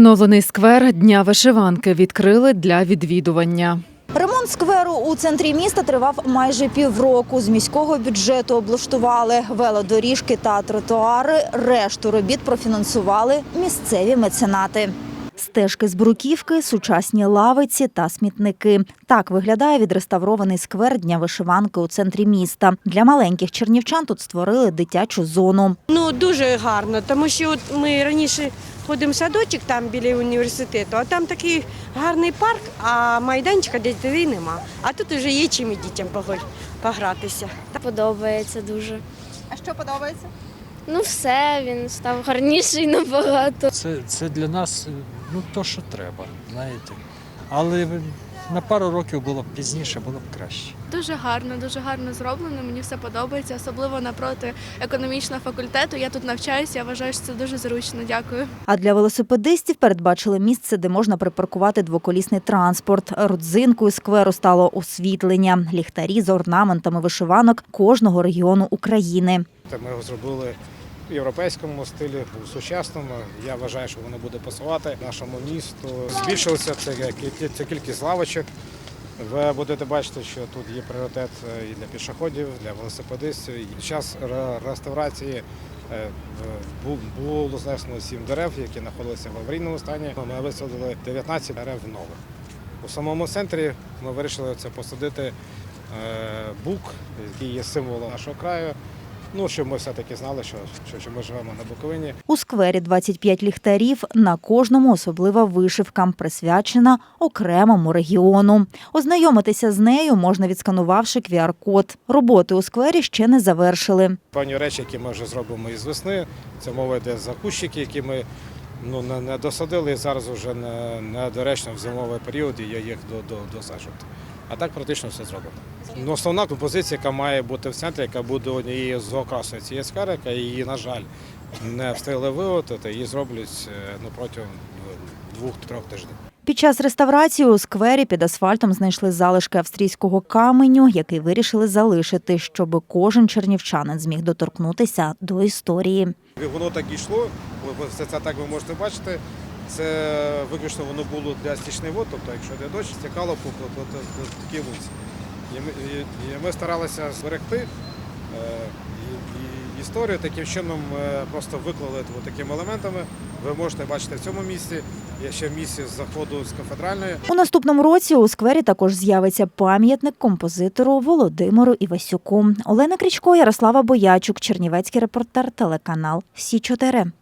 Оновлений сквер Дня вишиванки відкрили для відвідування. Ремонт скверу у центрі міста тривав майже півроку. З міського бюджету облаштували велодоріжки та тротуари. Решту робіт профінансували місцеві меценати. Стежки з бруківки, сучасні лавиці та смітники. Так виглядає відреставрований сквер Дня вишиванки у центрі міста. Для маленьких чернівчан тут створили дитячу зону. Ну дуже гарно, тому що от ми раніше ходимо в садочок там біля університету, а там такий гарний парк, а майданчика для дітей нема. А тут вже є чим і дітям погратися. Подобається дуже. А що подобається? Ну, все, він став гарніший набагато. Це, це для нас ну, то, що треба, знаєте. Але на пару років було б пізніше, було б краще. Дуже гарно, дуже гарно зроблено. Мені все подобається, особливо напроти економічного факультету. Я тут навчаюся. Я вважаю, що це дуже зручно. Дякую. А для велосипедистів передбачили місце, де можна припаркувати двоколісний транспорт. Родзинкою скверу стало освітлення, ліхтарі з орнаментами вишиванок кожного регіону України. Та Ми його зробили в європейському стилі, у сучасному. Я вважаю, що воно буде пасувати нашому місту. Збільшилася кіль- це кількість лавочок. Ви будете бачити, що тут є пріоритет е, і для пішоходів, для велосипедистів. Час реставрації е, було знесено 7 дерев, які знаходилися в аварійному стані. Ми висадили 19 дерев нових. У самому центрі ми вирішили це посадити е, бук, який є символом нашого краю. Ну, щоб ми все-таки знали, що, що, що ми живемо на Буковині. У сквері 25 ліхтарів, на кожному особлива вишивка, присвячена окремому регіону. Ознайомитися з нею можна відсканувавши QR-код. Роботи у сквері ще не завершили. Певні речі, які ми вже зробимо із весни. Це мова йде за кущики, які ми ну, не, не досадили і зараз вже не, недоречно в зимовий період і я їх до, до, досаджувати. А так практично все зроблено. Ну, основна композиція, яка має бути в центрі, яка буде однією з окрасою цієї скари, яка її, на жаль, не встигли виготовити, її зроблять е, ну, протягом двох-трьох тижнів. Під час реставрації у сквері під асфальтом знайшли залишки австрійського каменю, який вирішили залишити, щоб кожен чернівчанин зміг доторкнутися до історії. Воно так і йшло, ви- це, це так ви можете бачити. Це виключно воно було для стічних вод, тобто якщо йде дощ, стікало по, такій вулиці. І ми, і, і ми старалися зберегти е, і, і історію таким чином е, просто виклали такими елементами. Ви можете бачити в цьому місці, є ще в місці з заходу з кафедральної. У наступному році у сквері також з'явиться пам'ятник композитору Володимиру Івасюку. Олена Крічко, Ярослава Боячук, Чернівецький репортер, телеканал Сі 4